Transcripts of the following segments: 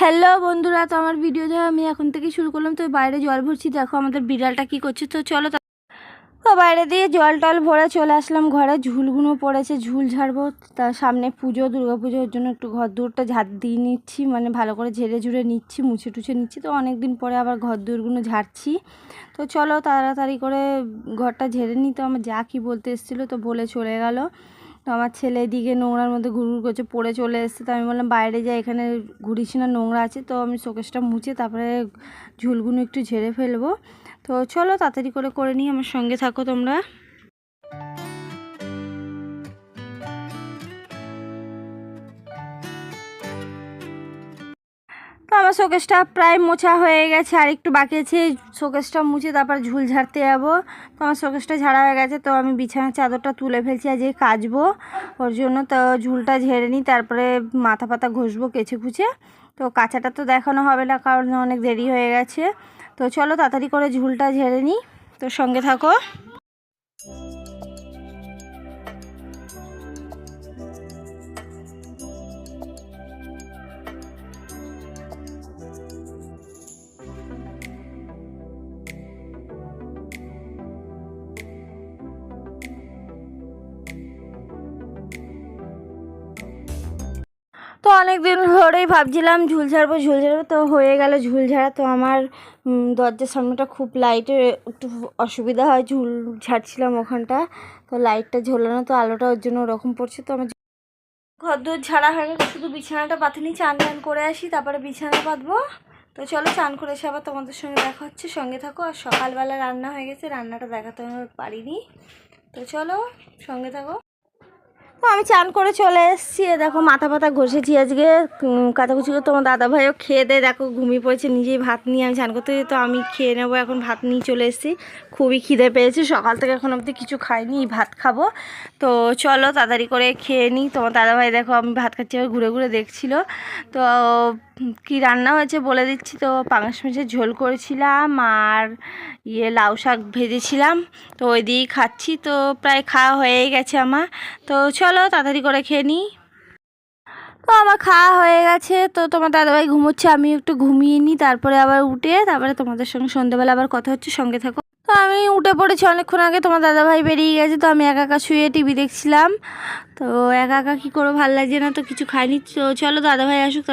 Hello বন্ধুরা, তো আমার ভিডিও দেওয়া আমি এখন থেকে শুরু করলাম। তো বাইরে জল ভরছি, দেখো আমাদের বিড়ালটা কি করছে। তো চলো তা- বাইরে দিয়ে জল টল ভরে চলে আসলাম ঘরে। ঝুলগুলো পড়েছে, ঝুল ঝাড়বো। তার সামনে পুজো, দুর্গা পুজো, ওর জন্য একটু ঘর দূরটা ঝাড় দিয়ে নিচ্ছি মানে ভালো করে ঝেড়ে ঝুড়ে নিচ্ছি, মুছে টুছে নিচ্ছি। তো অনেক দিন পরে আবার ঘর দূরগুলো ঝাড়ছি। তো চলো তাড়াতাড়ি করে ঘরটা ঝেড়ে নিই। তো আমার যা কি বলতে এসেছিল, তো বলে চলে গেল। তো আমার ছেলে এদিকে নোংরার মধ্যে ঘুরঘুর করছে, পড়ে চলে এসছে। তো আমি বললাম, বাইরে যাই এখানে ঘুরিস না, নোংরা আছে। তো আমি শোকেসটা মুছে তারপরে ঝুলগুলো একটু ঝেড়ে ফেলব। তো চলো তাড়াতাড়ি করে করে নিই, আমার সঙ্গে থাকো তোমরা। আমার শোকেসটা প্রায় মোছা হয়ে গেছে, আর একটু বাকি আছে। শোকেসটা মুছে তারপর ঝুল ঝাড়তে যাব। তো আমার শোকেসটা ঝাড়া হয়ে গেছে, তো আমি বিছানার চাদরটা তুলে ফেলছি, আজ এই কাচবো। ওর জন্য তো ঝুলটা ঝেড়ে নিই, তারপরে মাথা পাতা ঘষবো কেচে কুচে। তো কাঁচাটা তো দেখানো হবে না, কারণ অনেক দেরি হয়ে গেছে। তো চলো তাড়াতাড়ি করে ঝুলটা ঝেড়ে নিই। তো সঙ্গে থাকো। তো অনেক দিন ধরেই ভাবছিলাম ঝুল ঝাড়বো ঝুল ঝাড়বো, তো হয়ে গেল ঝুল ঝাড়া। তো আমার দরজার সামনেটা খুব লাইটের একটু অসুবিধা হয়, ঝুল ঝাড়ছিলাম ওখানটা। তো লাইটটা ঝোলানো, তো আলোটা ওর জন্য ওরকম পড়ছে, তো আমার ঘর দূর ঝাড়া হয়ে গেছে, শুধু বিছানাটা পাতে পাতিনি চান টান করে আসি, তারপরে বিছানা পাতবো। তো চলো চান করে এসে আবার তোমাদের সঙ্গে দেখা হচ্ছে, সঙ্গে থাকো। আর সকালবেলা রান্না হয়ে গেছে, রান্নাটা দেখাতে পারিনি। তো চলো সঙ্গে থাকো। আমি চান করে চলে এসেছি। দেখো, মাথা পাতা ঘষেছি আজকে। কাচাকুচি করে তোমার দাদা ভাইও খেয়ে দেয়। দেখো, ঘুমিয়ে পড়েছে, নিজেই ভাত নিয়ে আমি চান করতে তো আমি খেয়ে নেব, এখন ভাত নিয়ে চলে এসেছি। খুবই খিদে পেয়েছি, সকাল থেকে এখন অবধি কিছু খাইনি ভাত খাব। তো চলো, তাড়াতাড়ি করে খেয়ে নিই। তোমার দাদা ভাই দেখো, আমি ভাত খাচ্ছি ঘুরে ঘুরে দেখছিল। তো কি রান্না হয়েছে বলে দিচ্ছি তো। পাঙাশ মাছের ঝোল করেছিলাম আর ইয়ে লাউ শাক ভেজেছিলাম। তো ওই দিয়েই খাচ্ছি তো প্রায় খাওয়া হয়েই গেছে আমার। তো চলো তাড়াতাড়ি করে খেয়ে নিই। তো আমার খাওয়া হয়ে গেছে। তো তোমার দাদাভাই ঘুমোচ্ছে আমি একটু ঘুমিয়ে নিই, তারপরে আবার উঠে তারপরে তোমাদের সঙ্গে সন্ধ্যেবেলা আবার কথা হচ্ছে, সঙ্গে থাকো। তো আমি উঠে পড়েছি অনেকক্ষণ আগে, তোমার দাদাভাই বেরিয়ে গেছে, তো আমি একা একা শুয়ে টিভি দেখছিলাম। তো একা একা কী করব, ভালো লাগছে না, তো কিছু খাইনি। তো চলো দাদাভাই আসুক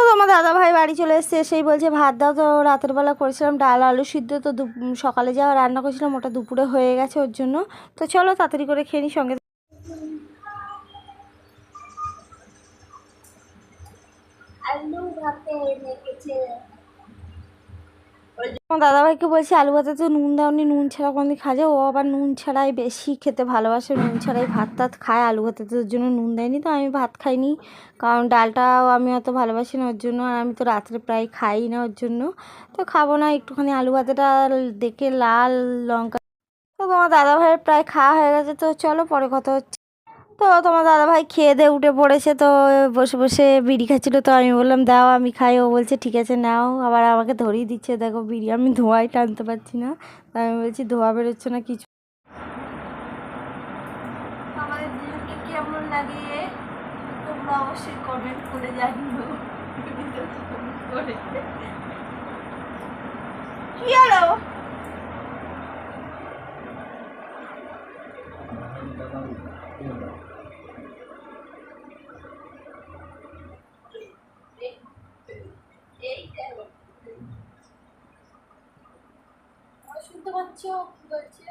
তো তোমার দাদা ভাই বাড়ি চলে এসছে সেই বলছে, ভাত দাও তো, রাতের বেলা করেছিলাম ডাল, আলু সিদ্ধ, তো সকালে যাওয়া রান্না করেছিলাম, ওটা দুপুরে হয়ে গেছে ওর জন্য। তো চলো তাড়াতাড়ি করে খেয়ে নিই সঙ্গে। আলু ভাতে আমার দাদাভাইকে বলছি, আলু ভাতে তো নুন দাওনি, নুন ছাড়া কোনদিন খাজে ও আবার, নুন ছাড়াই বেশি খেতে ভালোবাসে, নুন ছাড়াই ভাত টাত খায়, আলু ভাতে তো ওর জন্য নুন দেয়নি তো, আমি ভাত খাইনি। কারণ ডালটাও আমি অত ভালোবাসি না ওর জন্য, আর আমি তো রাত্রে প্রায় খাই না ওর জন্য। তো খাব না, একটুখানি আলু ভাতেটা দেখে লাল লঙ্কা। তো তোমার দাদাভাইয়ের প্রায় খাওয়া হয়ে গেছে, তো চলো পরে কথা হচ্ছে। তো তোমার দাদাভাই খেয়ে দিয়ে উঠে পড়েছে তো, বসে বসে বিড়ি খাচ্ছিলো। তো আমি বললাম, দাও, আমি খাই। ও বলছে, ঠিক আছে, নাও। আবার আমাকে ধরিয়ে দিচ্ছে, দেখো, বিড়ি আমি ধোঁয়াই টানতে পারছি না। আমি বলছি, ধোঁয়া বেরোচ্ছে না, কিছু কমেন্ট করে কি এই দেখো তোমরা শুনতে পাচ্ছ কি বলছে।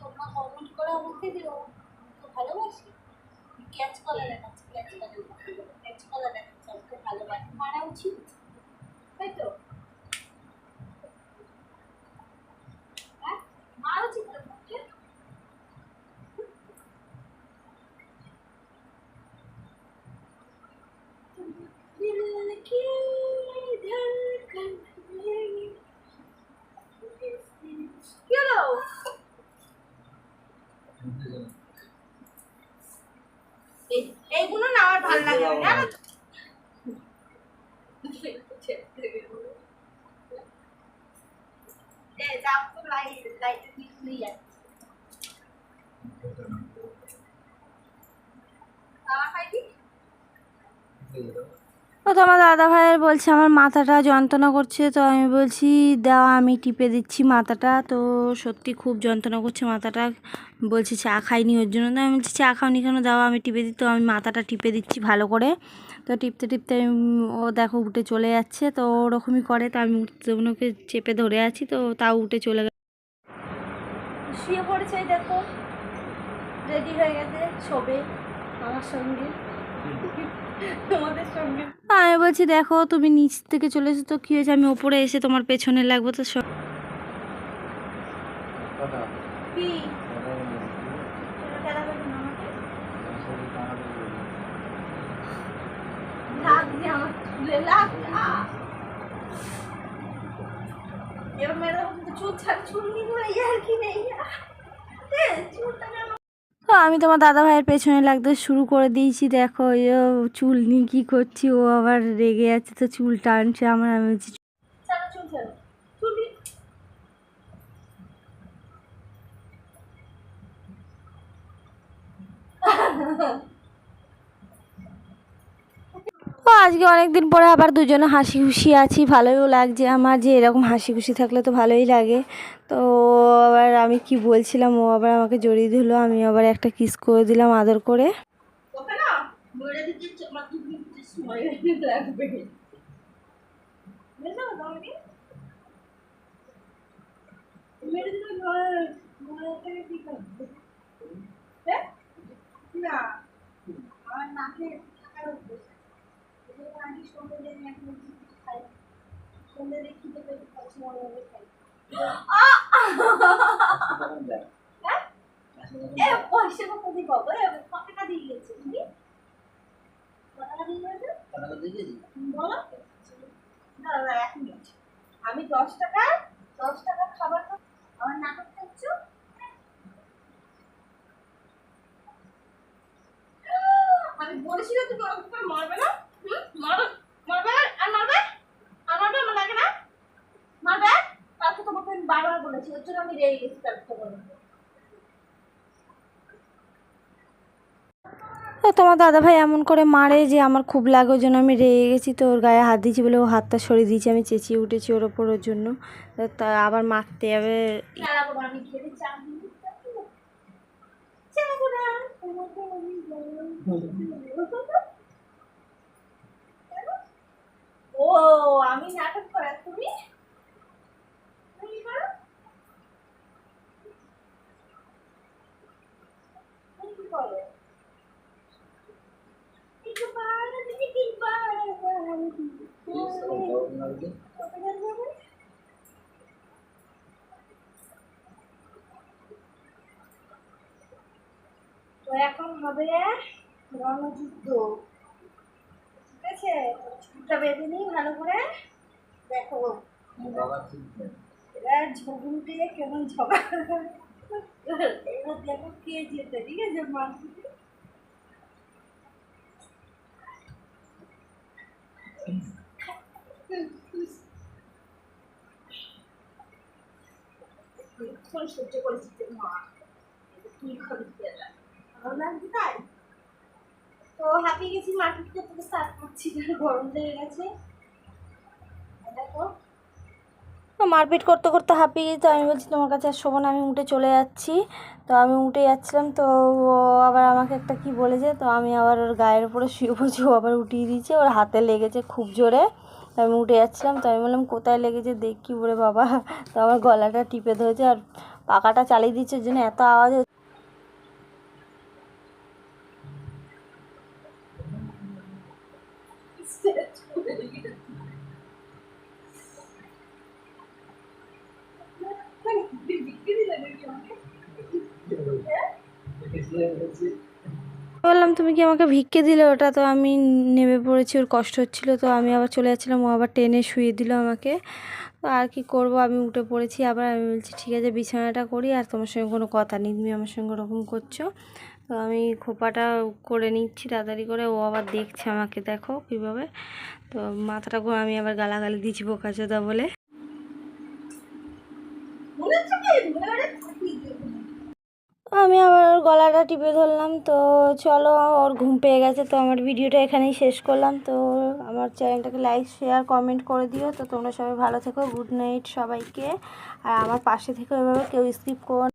তোমরা কমেন্ট করে আমাকে দিও তো ভালোবাসি। ক্যাচ কলা দেখাচ্ছি ক্যাচ ক্যাচ দেখাচ্ছি আমাকে ভালোবাসি। মারা উচিত তাই তো? হ্যাঁ? মারা উচিত এইগুলো না আমার ভালো লাগে না। Thank তো? তো আমার দাদা ভাইয়ের বলছে, আমার মাথাটা যন্ত্রণা করছে। তো আমি বলছি, দাও, আমি টিপে দিচ্ছি মাথাটা। তো সত্যি খুব যন্ত্রণা করছে মাথাটা। বলছে, চা খাইনি ওর জন্য। তো আমি বলছি, চা খাওনি কেন? দাও, আমি টিপে দিই। তো আমি মাথাটা টিপে দিচ্ছি ভালো করে। তো টিপতে টিপতে ও দেখো উঠে চলে যাচ্ছে। তো ওরকমই করে। তো আমি উঠতে চেপে ধরে আছি। তো তাও উঠে চলে গেছে শুয়ে পড়েছে দেখো। রেডি হয়ে গেছে ছবে আমার সঙ্গে। আমি বলছি দেখো তুমি নিচ থেকে চলে এসো তো কী হয়েছে? আমি ওপরে এসে তোমার পেছনে লাগবো তো সব! এবার ম্যাডাম চুল ছাড় চুল নিয়ে ইয়ার কি নেই। চুলটা আমি তোমার দাদা ভাইয়ের পেছনে লাগতে শুরু করে দিয়েছি। দেখো ও চুল নিয়ে কী করছি, ও আবার রেগে যাচ্ছে তো চুল টানছে আমার, আমি চুল ও, আজকে অনেক দিন পরে আবার দুজনে হাসি খুশি আছি, ভালোও লাগছে আমার যে এরকম হাসি খুশি থাকলে তো ভালোই লাগে। তো আবার আমি কি বলছিলাম, ও আবার আমাকে জড়িয়ে দিল আমি আবার একটা কিস করে দিলাম আদর করে। না, আমার নাকে অভ্যেস আমি এখন না না দশ টাকা দশ টাকা খাবার তো আমার নাটক খাচ্ছ আমি বলেছিলাম তুমি ওরকম মারবে না। মারবে? আর মারবে? আর মারবে? আমার লাগে না? মারবে? কালকে তোমাকে আমি বারবার বলেছি ওর জন্য আমি রেগে গেছি কালকে তোমার তো তোমার দাদা ভাই এমন করে মারে যে আমার খুব লাগে ওই জন্য আমি রেগে গেছি তো ওর গায়ে হাত দিয়েছি বলে ও হাতটা সরিয়ে দিয়েছি আমি চেঁচিয়ে উঠেছি ওর ওপর ওর জন্য। তা আবার মারতে যাবে চালাবো আমি খেতে চা দিই চালাবো না তোমাকে আমি বলব। ও আমি নাটক করা তুমি? তুমি করো করো এখন হবে রণযুদ্ধ। ঠিক আছে? ছুটটা বেঁধে নিই ভালো করে দেখো। এরা ঝগুলটে কেমন ঝগড়া এবার দেখো কে যেতে ঠিক আছে মারপিটে সহ্য করেছি মা কি খাবি পেলা ভালো লাগছে তাই? তো হাঁপিয়ে গেছি মার্কেট করতে করছি গরম লেগে গেছে। মারপিট করতে করতে হাঁপিয়ে তো আমি বলছি তোমার কাছে আর শোবো না আমি উঠে চলে যাচ্ছি। তো আমি উঠে যাচ্ছিলাম, তো ও আবার আমাকে একটা কি বলেছে, তো আমি আবার ওর গায়ের উপরে শুয়ে পড়ছি, ও আবার উঠিয়ে দিয়েছে, ওর হাতে লেগেছে খুব জোরে। তো আমি উঠে যাচ্ছিলাম, তো আমি বললাম, কোথায় লেগেছে দেখি বলে বাবা? তো আমার গলাটা টিপে ধরেছে আর পাকাটা চালিয়ে দিচ্ছে জন্য এত আওয়াজ বললাম, তুমি কি আমাকে ভিক্ষে দিলে? ওটা তো আমি নেমে পড়েছি, ওর কষ্ট হচ্ছিল, তো আমি আবার চলে যাচ্ছিলাম। ও আবার টেনে শুয়ে দিল আমাকে। তো আর কি করব? আমি উঠে পড়েছি, আবার আমি বলছি, ঠিক আছে, বিছানাটা করি, আর তোমার সঙ্গে কোনো কথা নেই। তুমি আমার সঙ্গে ওরকম করছ। তো আমি খোপাটা করে নিচ্ছি তাড়াতাড়ি করে। ও আবার দেখছে আমাকে দেখো কীভাবে। তো মাথাটা ঘুরে আমি আবার গালাগালি দিচ্ছি বোকাচোদা বলে। আমি আবার ওর গলাটা টিপে ধরলাম। তো চলো ওর ঘুম পেয়ে গেছে। তো আমার ভিডিওটা এখানেই শেষ করলাম। তো আমার চ্যানেলটাকে লাইক শেয়ার কমেন্ট করে দিও। তো তোমরা সবাই ভালো থেকো। গুড নাইট সবাইকে। আর আমার পাশে থেকো এভাবে কেউ স্কিপ করো।